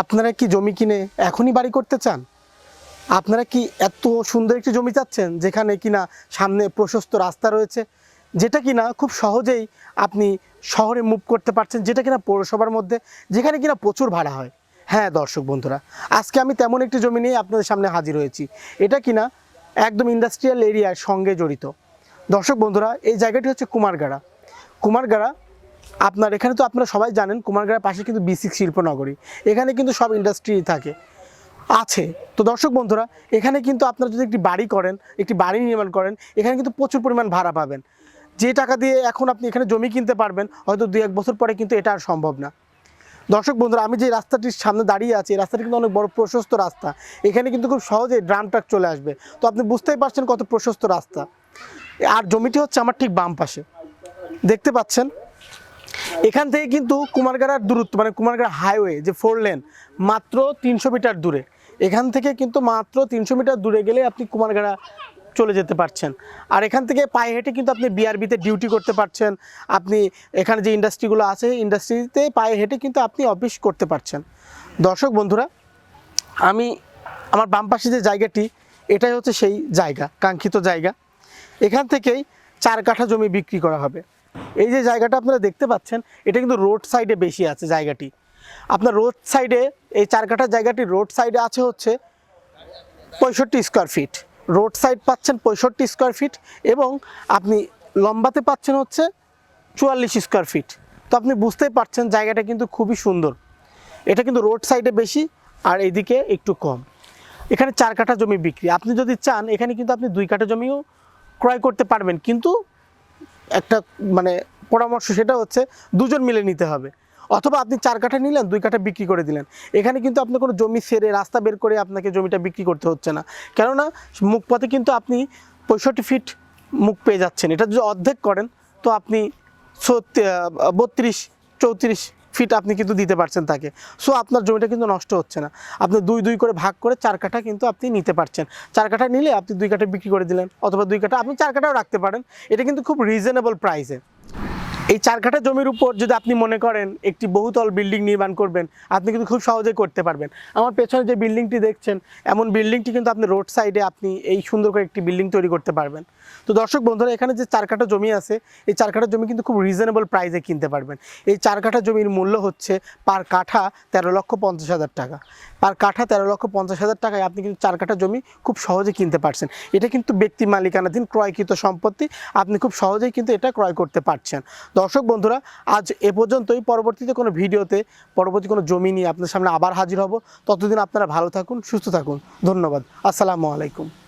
আপনারা কি জমি কিনে এখনই বাড়ি করতে চান? আপনারা কি এত সুন্দর একটি জমি চাচ্ছেন যেখানে কিনা সামনে প্রশস্ত রাস্তা রয়েছে? যেটা কিনা খুব সহজেই আপনি শহরে মুভ করতে পারছেন, যেটা কিনা পৌরসভার মধ্যে, যেখানে কিনা প্রচুর ভাড়া হয়। হ্যাঁ দর্শক বন্ধুরা, আজকে আমি তেমন একটি জমি নিয়ে আপনাদের সামনে হাজির হয়েছি। এটা কিনা একদম ইন্ডাস্ট্রিয়াল এরিয়ার সঙ্গে জড়িত। দর্শক বন্ধুরা, এই জায়গাটি হচ্ছে কুমারগাড়া। কুমারগাড়া আপনার, এখানে তো আপনারা সবাই জানেন কুমারগাড়ার পাশে কিন্তু বিসিক শিল্পনগরী। এখানে কিন্তু সব ইন্ডাস্ট্রি থাকে। আছে। তো দর্শক বন্ধুরা, এখানে কিন্তু আপনারা যদি একটি বাড়ি করেন, একটি বাড়ি নির্মাণ করেন, এখানে কিন্তু প্রচুর পরিমাণ ভাড়া পাবেন। যে টাকা দিয়ে এখন আপনি এখানে জমি কিনতে পারবেন, হয়তো দু এক বছর পরে কিন্তু এটা আর সম্ভব না। দর্শক বন্ধুরা, আমি যে রাস্তাটির সামনে দাঁড়িয়ে আছি, এই রাস্তাটি কিন্তু অনেক বড় প্রশস্ত রাস্তা। এখানে কিন্তু খুব সহজেই ড্রাম ট্রাক চলে আসবে। তো আপনি বুঝতেই পারছেন কত প্রশস্ত রাস্তা। আর জমিটি হচ্ছে আমার ঠিক বাম পাশে। দেখতে পাচ্ছেন? এখান থেকে কিন্তু কুমারগাড়ার দূরত্ব মানে কুমারগাড়া হাইওয়ে যে ফোর লেন মাত্র তিনশো মিটার দূরে। এখান থেকে কিন্তু মাত্র তিনশো মিটার দূরে গেলে আপনি কুমারগাড়া চলে যেতে পারছেন। আর এখান থেকে পায়ে হেঁটে কিন্তু আপনি বিআরবিতে ডিউটি করতে পারছেন। আপনি এখানে যে ইন্ডাস্ট্রিগুলো আছে ইন্ডাস্ট্রিতে পায়ে হেঁটে কিন্তু আপনি অফিস করতে পারছেন। দর্শক বন্ধুরা, আমি আমার বাম পাশে যে জায়গাটি, এটাই হচ্ছে সেই জায়গা, কাঙ্ক্ষিত জায়গা। এখান থেকেই চার কাঠা জমি বিক্রি করা হবে। এই যে জায়গাটা আপনারা দেখতে পাচ্ছেন, এটা কিন্তু রোড সাইডে বেশি আছে জায়গাটি। আপনার রোড সাইডে, এই চার কাঠা জায়গাটি রোড সাইডে আছে হচ্ছে পঁয়ষট্টি স্কোয়ার ফিট রোড সাইড পাচ্ছেন পঁয়ষট্টি স্কোয়ার ফিট এবং আপনি লম্বাতে পাচ্ছেন হচ্ছে চুয়াল্লিশ স্কোয়ার ফিট তো আপনি বুঝতেই পারছেন জায়গাটা কিন্তু খুবই সুন্দর। এটা কিন্তু রোড সাইডে বেশি, আর এদিকে একটু কম। এখানে চার কাঠা জমি বিক্রি। আপনি যদি চান, এখানে কিন্তু আপনি দুই কাঠা জমিও ক্রয় করতে পারবেন। কিন্তু একটা মানে পরামর্শ সেটা হচ্ছে দুজন মিলে নিতে হবে। অথবা আপনি চার কাঠা নিলেন, দুই কাঠা বিক্রি করে দিলেন। এখানে কিন্তু আপনি কোনো জমি সেরে রাস্তা বের করে আপনাকে জমিটা বিক্রি করতে হচ্ছে না। কেননা মুখপথে কিন্তু আপনি পঁয়ষট্টি ফিট মুখ পেয়ে যাচ্ছেন। এটা যদি অর্ধেক করেন, তো আপনি বত্রিশ, চৌত্রিশ ফিট আপনি কিন্তু দিতে পারছেন তাকে। সো আপনার জমিটা কিন্তু নষ্ট হচ্ছে না। আপনি দুই দুই করে ভাগ করে চার কাঠা কিন্তু আপনি নিতে পারছেন। চার কাঠা নিলে আপনি দুই কাঠা বিক্রি করে দিলেন, অথবা দুই কাঠা আপনি চার কাঠাও রাখতে পারেন। এটা কিন্তু খুব রিজনেবল প্রাইসে এই চার কাঠা জমির উপর যদি আপনি মনে করেন একটি বহুতল বিল্ডিং নির্মাণ করবেন, আপনি কিন্তু খুব সহজেই করতে পারবেন। আমার পেছনে যে বিল্ডিংটি দেখছেন, এমন বিল্ডিংটি কিন্তু আপনি রোড সাইডে আপনি এই সুন্দর করে একটি বিল্ডিং তৈরি করতে পারবেন। তো দর্শক বন্ধুরা, এখানে যে চার কাঠা জমি আছে, এই চার কাঠা জমি কিন্তু খুব রিজনেবল প্রাইসে কিনতে পারবেন। এই চার কাঠা জমির মূল্য হচ্ছে পার কাঠা তেরো লক্ষ পঞ্চাশ হাজার টাকা। পার কাঠা তেরো লক্ষ পঞ্চাশ হাজার টাকায় আপনি কিন্তু চার কাঠা জমি খুব সহজে কিনতে পারছেন। এটা কিন্তু ব্যক্তি মালিকানাধীন ক্রয়কৃত সম্পত্তি, আপনি খুব সহজেই কিন্তু এটা ক্রয় করতে পারছেন। দর্শক বন্ধুরা, আজ এ পর্যন্তই। পরবর্তীতে কোনো ভিডিওতে, পরবর্তী কোনো জমি নিয়ে আপনার সামনে আবার হাজির হব। ততদিন আপনারা ভালো থাকুন, সুস্থ থাকুন। ধন্যবাদ। আসসালামু আলাইকুম।